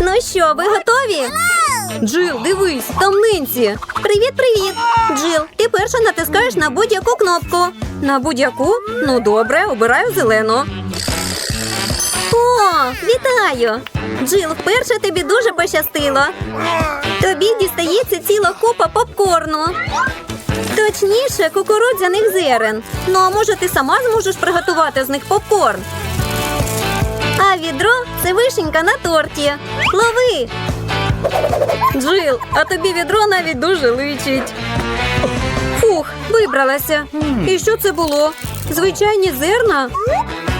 Ну що, ви готові? Джил, дивись, там Ненсі. Привіт, привіт. Джил, ти перша натискаєш на будь-яку кнопку. На будь-яку? Ну добре, обираю зелену. О, вітаю! Джил, вперше тобі дуже пощастило. Тобі дістається ціла купа попкорну. Точніше, кукурудзяних зерен. Ну, а може, ти сама зможеш приготувати з них попкорн? А відро це вишенька на торті. Лови! Джил, а тобі відро навіть дуже личить. Фух, вибралася. І що це було? Звичайні зерна?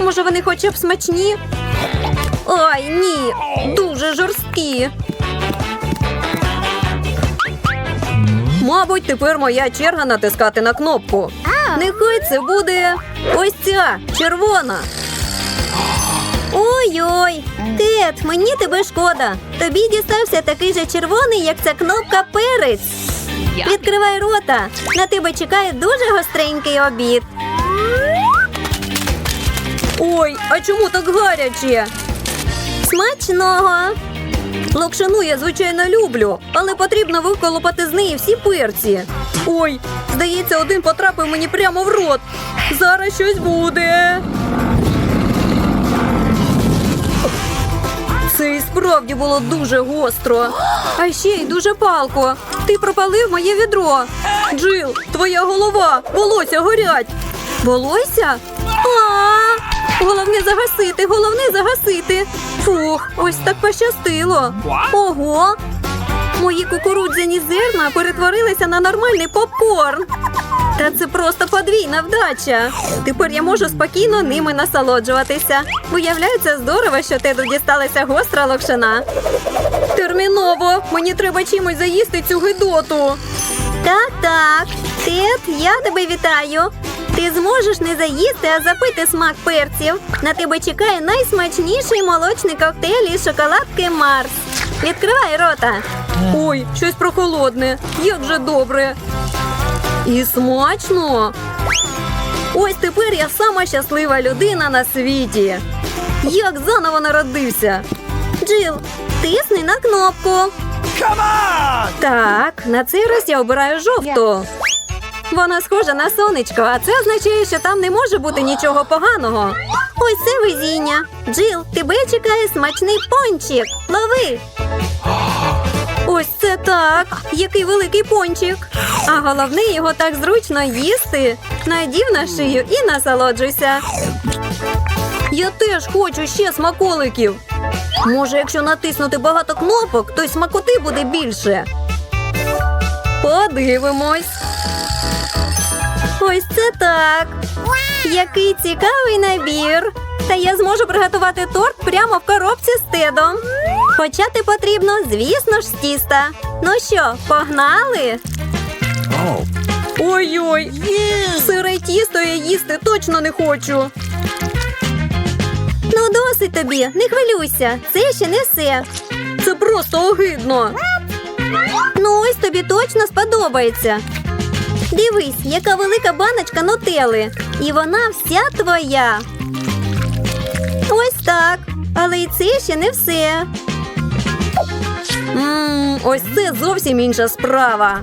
Може, вони хоча б смачні? Ой, ні, дуже жорсткі. Мабуть, тепер моя черга натискати на кнопку. Нехай це буде ось ця червона. Ой-ой, Тед, мені тебе шкода. Тобі дістався такий же червоний, як ця кнопка перець. Відкривай рота. На тебе чекає дуже гостренький обід. Ой, а чому так гаряче? Смачного. Локшину я, звичайно, люблю, але потрібно виколопати з неї всі перці. Ой, здається, один потрапив мені прямо в рот. Зараз щось буде. Справді було дуже гостро. А ще й дуже палко. Ти пропалив моє відро. Джил, твоя голова, волосся горять. Волосся? А! Головне загасити, головне загасити. Фух, ось так пощастило. Ого! Мої кукурудзяні зерна перетворилися на нормальний попкорн. Та це просто подвійна вдача. Тепер я можу спокійно ними насолоджуватися. Виявляється, здорово, що Теду дісталася гостра локшина. Терміново! Мені треба чимось заїсти цю гидоту. Так, так. Тед, я тебе вітаю. Ти зможеш не заїсти, а запити смак перців. На тебе чекає найсмачніший молочний коктейль із шоколадки Марс. Відкривай рота. Ой, щось прохолодне. Як же добре. І смачно. Ось тепер я сама щаслива людина на світі. Як заново народився. Джил, тисни на кнопку. Так, на цей раз я обираю жовту. Вона схожа на сонечко, а це означає, що там не може бути нічого поганого. Ось це везіння. Джил, тебе чекає смачний пончик. Лови. Ось це так. Який великий пончик. А головне його так зручно їсти. Надів на шию і насолоджуйся. Я теж хочу ще смаколиків. Може, якщо натиснути багато кнопок, то й смакоти буде більше. Подивимось. Ось це так. Який цікавий набір. Та я зможу приготувати торт прямо в коробці з тедом. Почати потрібно, звісно ж, з тіста. Ну що, погнали? Ой-ой, сире тісто я їсти точно не хочу. Ну, досить тобі, не хвилюйся, це ще не все. Це просто огидно. Ну, ось тобі точно сподобається. Дивись, яка велика баночка нутели. І вона вся твоя. Ось так. Але і це ще не все. Ммм, ось це зовсім інша справа.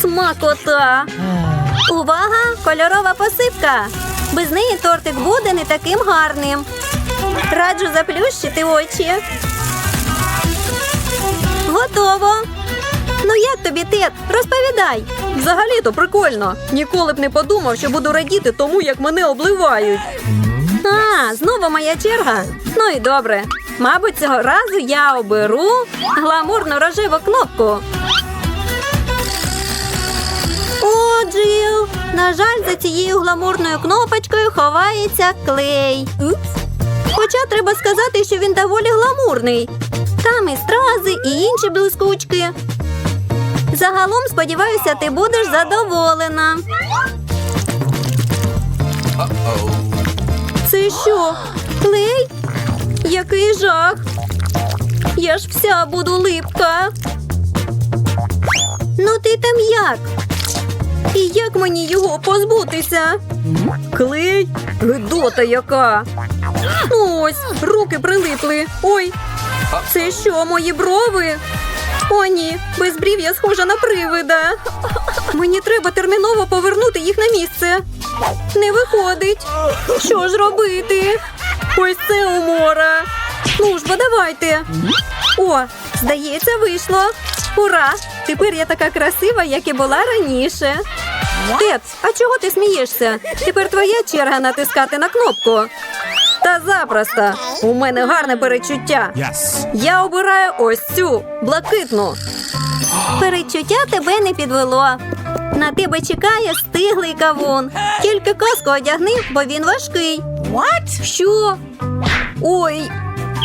Смакота. Увага! Кольорова посипка. Без неї тортик буде не таким гарним. Раджу заплющити очі. Готово. Ну як тобі, Тед? Розповідай. Взагалі-то прикольно. Ніколи б не подумав, що буду радіти тому, як мене обливають. А, знову моя черга. Ну і добре. Мабуть, цього разу я оберу гламурну рожеву кнопку. О, Джил! На жаль, за цією гламурною кнопочкою ховається клей. Хоча треба сказати, що він доволі гламурний. Там і стрази, і інші блискучки. Загалом, сподіваюся, ти будеш задоволена. Це що? Клей? Який жах. Я ж вся буду липка. Ну ти там як? І як мені його позбутися? Клей? Гидота яка. Ось, руки прилипли. Ой. Це що, мої брови? О, ні, без брів я схожа на привида. Мені треба терміново повернути їх на місце. Не виходить. Що ж робити? Ось це умора. Ну ж бо давайте. О, здається, вийшло. Ура! Тепер я така красива, як і була раніше. Тед, а чого ти смієшся? Тепер твоя черга натискати на кнопку. Та запросто. У мене гарне перечуття. Yes. Я обираю ось цю блакитну. Перечуття тебе не підвело. На тебе чекає стиглий кавун. Тільки каску одягни, бо він важкий. What? Що? Ой,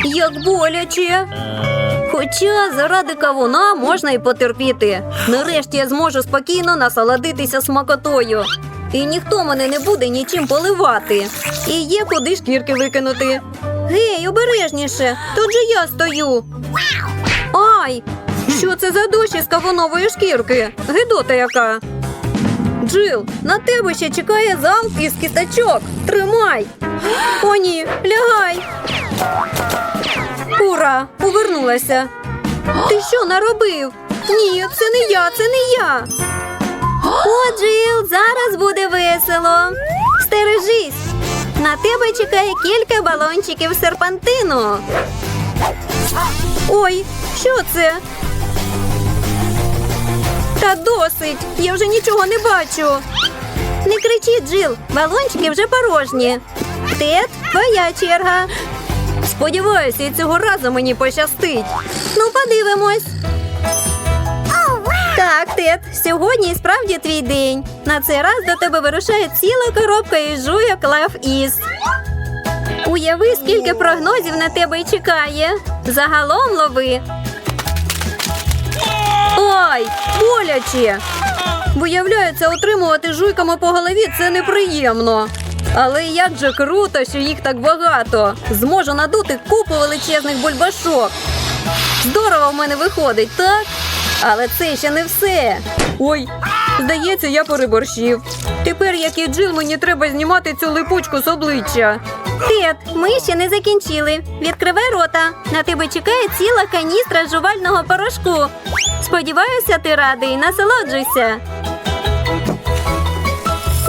як боляче. Хоча заради кавуна можна і потерпіти. Нарешті я зможу спокійно насолодитися смакотою. І ніхто мене не буде нічим поливати. І є куди шкірки викинути. Гей, обережніше, тут же я стою. Ай! Що це за дощ із кавунової шкірки? Гидота яка. Джил, на тебе ще чекає залп із кісточок. Тримай. О, ні, лягай. Ура! Повернулася. Ти що наробив? Ні, це не я, це не я. О, Джил, зараз буде весело. Стережись. На тебе чекає кілька балончиків серпантину. Ой, що це? Та досить. Я вже нічого не бачу. Не кричи, Джил, балончики вже порожні. Тед, твоя черга. Сподіваюся, і цього разу мені пощастить. Ну, подивимось. Так, Тед, сьогодні справді твій день. На цей раз до тебе вирушає ціла коробка із жуйок Лав Іс. Уяви, скільки прогнозів на тебе й чекає. Загалом лови. Ой, боляче. Виявляється, отримувати жуйками по голові це неприємно. Але як же круто, що їх так багато. Зможу надути купу величезних бульбашок. Здорово в мене виходить, так? Але це ще не все. Ой, здається, я переборщив. Тепер, як і Джил, мені треба знімати цю липучку з обличчя. Тед, ми ще не закінчили. Відкривай рота. На тебе чекає ціла каністра жувального порошку. Сподіваюся, ти радий. Насолоджуйся.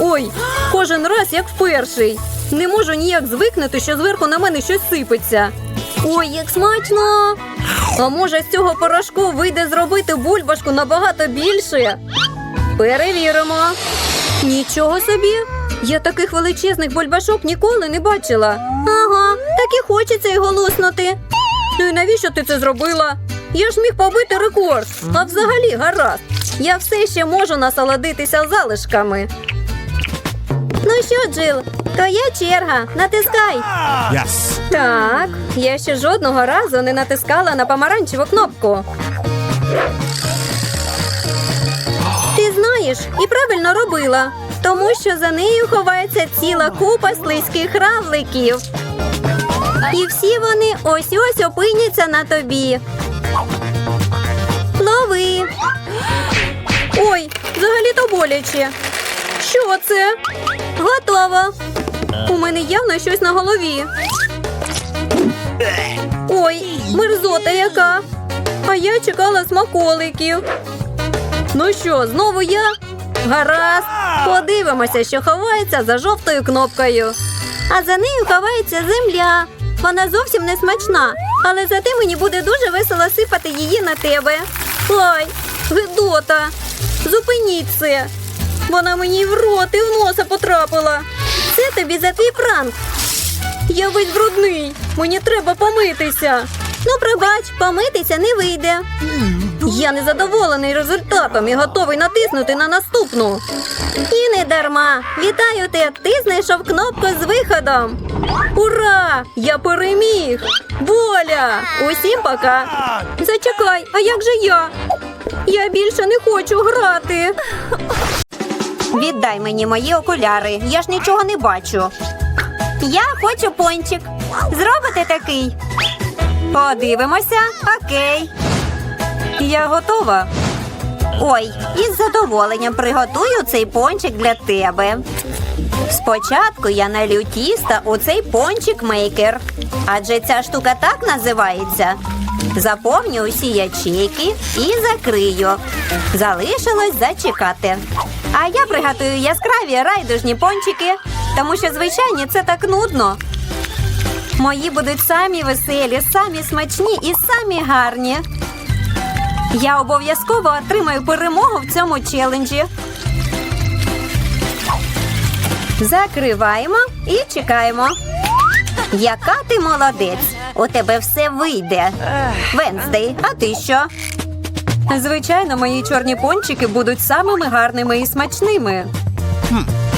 Ой, кожен раз як вперший. Не можу ніяк звикнути, що зверху на мене щось сипеться. Ой, як смачно! А може, з цього порошку вийде зробити бульбашку набагато більше? Перевіримо. Нічого собі. Я таких величезних бульбашок ніколи не бачила. Ага, так і хочеться його луснути. Ну і навіщо ти це зробила? Я ж міг побити рекорд. А взагалі гаразд. Я все ще можу насолодитися залишками. Ну що, Джил, твоя черга. Натискай. Yes. Так, я ще жодного разу не натискала на помаранчеву кнопку. Ти і правильно робила, тому що за нею ховається ціла купа слизьких равликів. І всі вони ось ось опиняться на тобі. Лови. Ой, взагалі-то боляче. Що це? Готово. У мене явно щось на голові. Ой, мерзота яка. А я чекала смаколиків. Ну що, знову я? Гаразд. Подивимося, що ховається за жовтою кнопкою. А за нею ховається земля. Вона зовсім не смачна, але зате мені буде дуже весело сипати її на тебе. Ой, гидота. Зупиніть це. Вона мені в рот і в носа потрапила. Це тобі за твій пранк. Я весь брудний. Мені треба помитися. Ну, пробач, помитися не вийде. Я незадоволений результатом і готовий натиснути на наступну. І не дарма. Вітаю тебе. Ти знайшов кнопку з виходом. Ура! Я переміг! Воля! Усім пока! Зачекай, а як же я? Я більше не хочу грати. Віддай мені мої окуляри. Я ж нічого не бачу. Я хочу пончик. Зробите такий. Подивимося. Окей. Я готова. Ой, із задоволенням приготую цей пончик для тебе. Спочатку я налью тіста у цей пончик мейкер. Адже ця штука так називається. Заповню усі ячейки і закрию. Залишилось зачекати. А я приготую яскраві райдужні пончики, тому що звичайні це так нудно. Мої будуть самі веселі, самі смачні і самі гарні. Я обов'язково отримаю перемогу в цьому челенджі. Закриваємо і чекаємо. Яка ти молодець! У тебе все вийде. Венздей, а ти що? Звичайно, мої чорні пончики будуть самими гарними і смачними.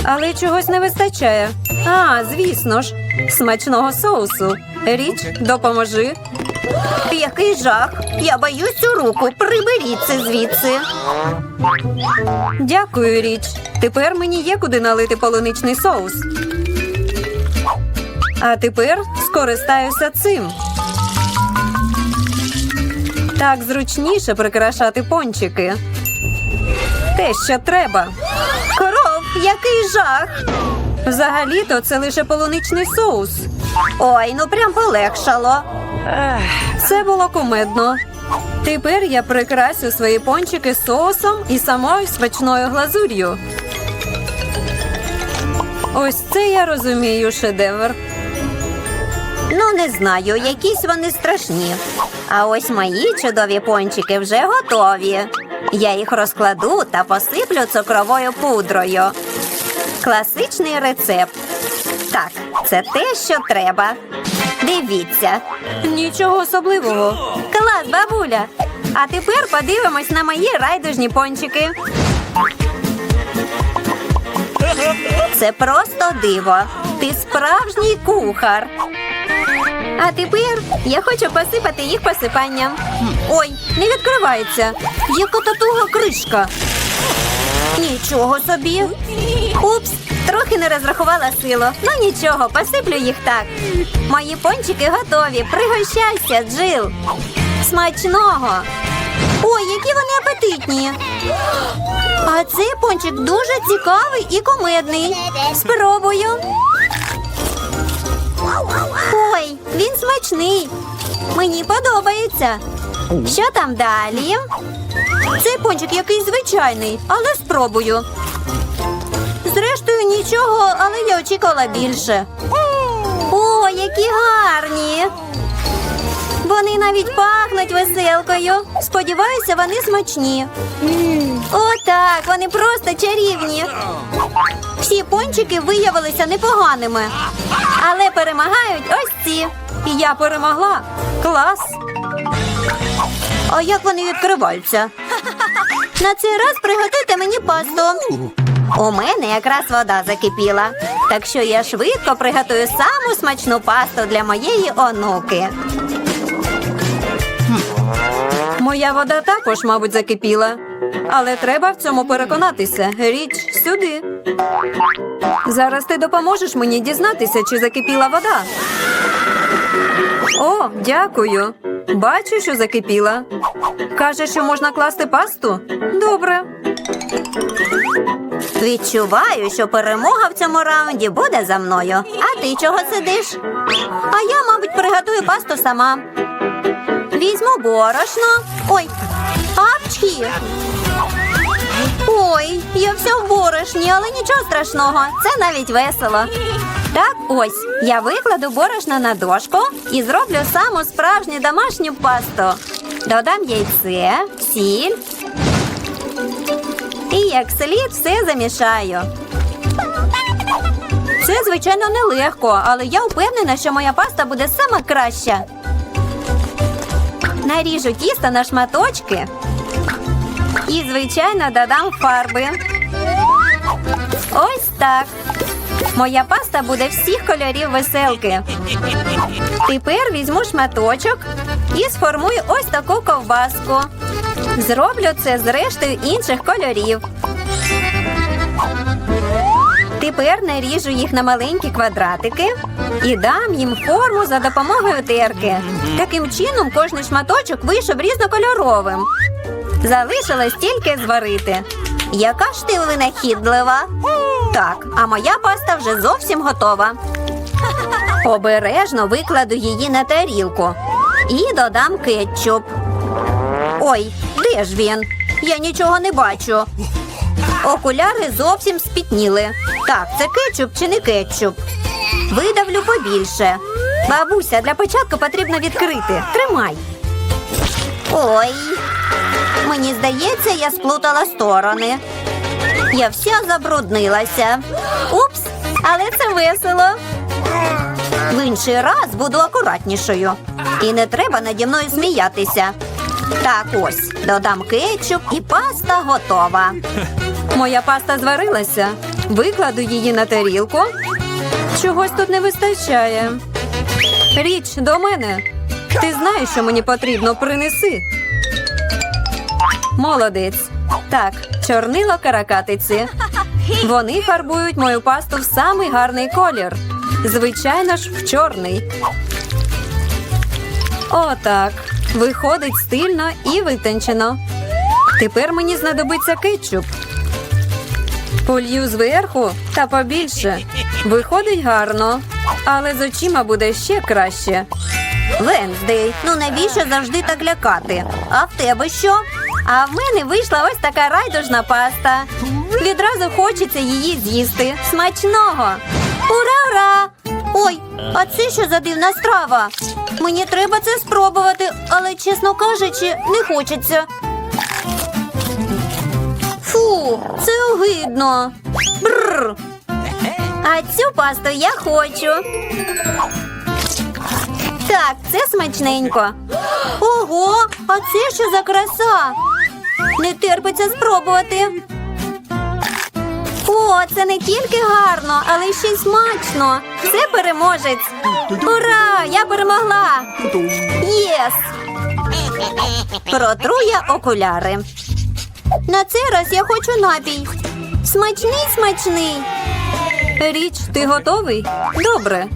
Але чогось не вистачає. А, звісно ж, смачного соусу. Річ, допоможи. Який жах! Я боюсь цю руку. Приберіть це звідси. Дякую, річ. Тепер мені є куди налити полуничний соус. А тепер скористаюся цим. Так зручніше прикрашати пончики. Те, що треба. Коров, який жах! Взагалі-то це лише полуничний соус. Ой, ну прям полегшало. Це було кумедно. Тепер я прикрасю свої пончики соусом і самою смачною глазур'ю. Ось це я розумію шедевр. Ну, не знаю, якісь вони страшні. А ось мої чудові пончики вже готові. Я їх розкладу та посиплю цукровою пудрою. Класичний рецепт. Так, це те, що треба. Дивіться. Нічого особливого. Клас, бабуля. А тепер подивимось на мої райдужні пончики. Це просто диво. Ти справжній кухар. А тепер я хочу посипати їх посипанням. Ой, не відкривається. Яка татуга кришка. Нічого собі. Упс, трохи не розрахувала силу. Ну нічого, посиплю їх так. Мої пончики готові. Пригощайся, Джил. Смачного. Ой, які вони апетитні. А цей пончик дуже цікавий і кумедний. Спробую. Ой, він смачний. Мені подобається. Що там далі? Цей пончик якийсь звичайний, але спробую. Нічого, але я очікувала більше. О, які гарні! Вони навіть пахнуть веселкою. Сподіваюся, вони смачні. О, так, вони просто чарівні. Всі пончики виявилися непоганими. Але перемагають ось ці. І я перемогла. Клас. А як вони відкриваються? На цей раз приготуйте мені пасту. У мене якраз вода закипіла. Так що я швидко приготую саму смачну пасту для моєї онуки. Моя вода також, мабуть, закипіла. Але треба в цьому переконатися. Річ сюди. Зараз ти допоможеш мені дізнатися, чи закипіла вода. О, дякую. Бачу, що закипіла. Каже, що можна класти пасту? Добре. Відчуваю, що перемога в цьому раунді буде за мною. А ти чого сидиш? А я, мабуть, приготую пасту сама. Візьму борошно. Ой, апчхі. Ой, я вся в борошні, але нічого страшного. Це навіть весело. Так, ось я викладу борошно на дошку і зроблю саму справжню домашню пасту. Додам яйце, сіль. Як слід все замішаю. Це, звичайно, нелегко, але я впевнена, що моя паста буде сама краща. Наріжу тісто на шматочки. І, звичайно, додам фарби. Ось так. Моя паста буде всіх кольорів веселки. Тепер візьму шматочок і сформую ось таку ковбаску. Зроблю це з рештою інших кольорів. Тепер наріжу їх на маленькі квадратики і дам їм форму за допомогою терки. Таким чином кожний шматочок вийшов різнокольоровим. Залишилось тільки зварити. Яка ж ти винахідлива? Так, а моя паста вже зовсім готова. Обережно викладу її на тарілку. І додам кетчуп. Ой, де ж він? Я нічого не бачу. Окуляри зовсім спітніли. Так, це кетчуп чи не кетчуп? Видавлю побільше. Бабуся, для початку потрібно відкрити. Тримай. Ой. Мені здається, я сплутала сторони. Я вся забруднилася. Упс, але це весело. В інший раз буду акуратнішою. І не треба наді мною сміятися. Так ось, додам кетчуп і паста готова. Моя паста зварилася. Викладу її на тарілку. Чогось тут не вистачає. Річ до мене. Ти знаєш, що мені потрібно принеси. Молодець. Так, чорнило каракатиці. Вони фарбують мою пасту в самий гарний колір. Звичайно ж, в чорний. Отак. Виходить стильно і витончено. Тепер мені знадобиться кетчуп. Полью зверху та побільше. Виходить гарно, але з очима буде ще краще. Венздей, ну навіщо завжди так лякати? А в тебе що? А в мене вийшла ось така райдужна паста. Відразу хочеться її з'їсти. Смачного! Ура, ура! Ой, а це що за дивна страва? Мені треба це спробувати, але, чесно кажучи, не хочеться. Це огидно. Бррр. А цю пасту я хочу. Так, це смачненько. Ого, а це що за краса? Не терпиться спробувати. О, це не тільки гарно, але ще й смачно. Це переможець. Ура! Я перемогла! Єс! Протру я окуляри. На цей раз я хочу напій. Смачний, смачний. Річ, ти готовий? Добре.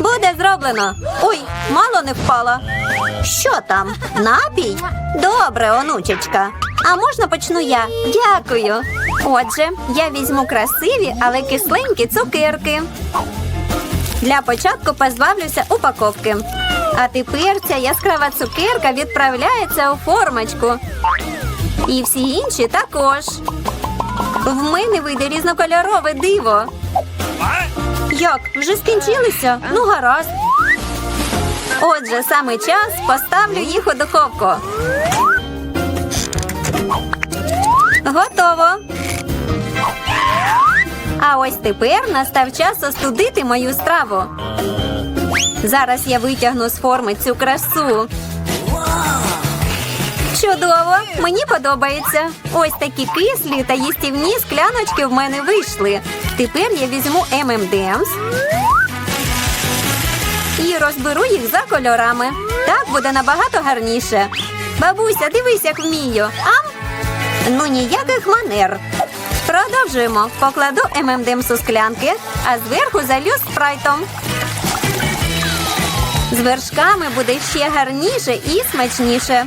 Буде зроблено. Ой, мало не впала. Що там? Напій? Добре, онучечка. А можна почну я? Дякую. Отже, я візьму красиві, але кисленькі цукерки. Для початку позбавлюся упаковки. А тепер ця яскрава цукерка відправляється у формочку. І всі інші також. В мене вийде різнокольорове диво. Як? Вже скінчилися? Ну, гаразд. Отже, саме час поставлю їх у духовку. Готово. А ось тепер настав час остудити мою страву. Зараз я витягну з форми цю красу. Чудово! Мені подобається. Ось такі кислі та їстівні скляночки в мене вийшли. Тепер я візьму M&M's і розберу їх за кольорами. Так буде набагато гарніше. Бабуся, дивись, як вмію. Ам? Ну ніяких манер. Продовжуємо. Покладу M&M's у склянки, а зверху залью спрайтом. З вершками буде ще гарніше і смачніше.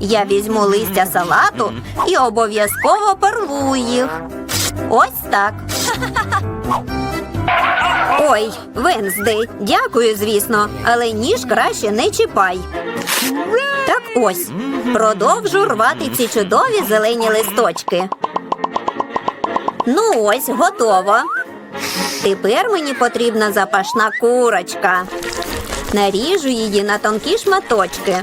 Я візьму листя салату і обов'язково порву їх. Ось так. Ой, Венздей, дякую, звісно, але ніж краще не чіпай. Так ось, продовжу рвати ці чудові зелені листочки. Ну ось, готово. Тепер мені потрібна запашна курочка. Наріжу її на тонкі шматочки.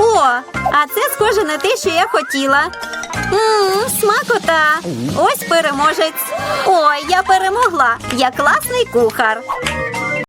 О, а це схоже на те, що я хотіла. Ммм, смакота. Ось переможець. Ой, я перемогла. Я класний кухар.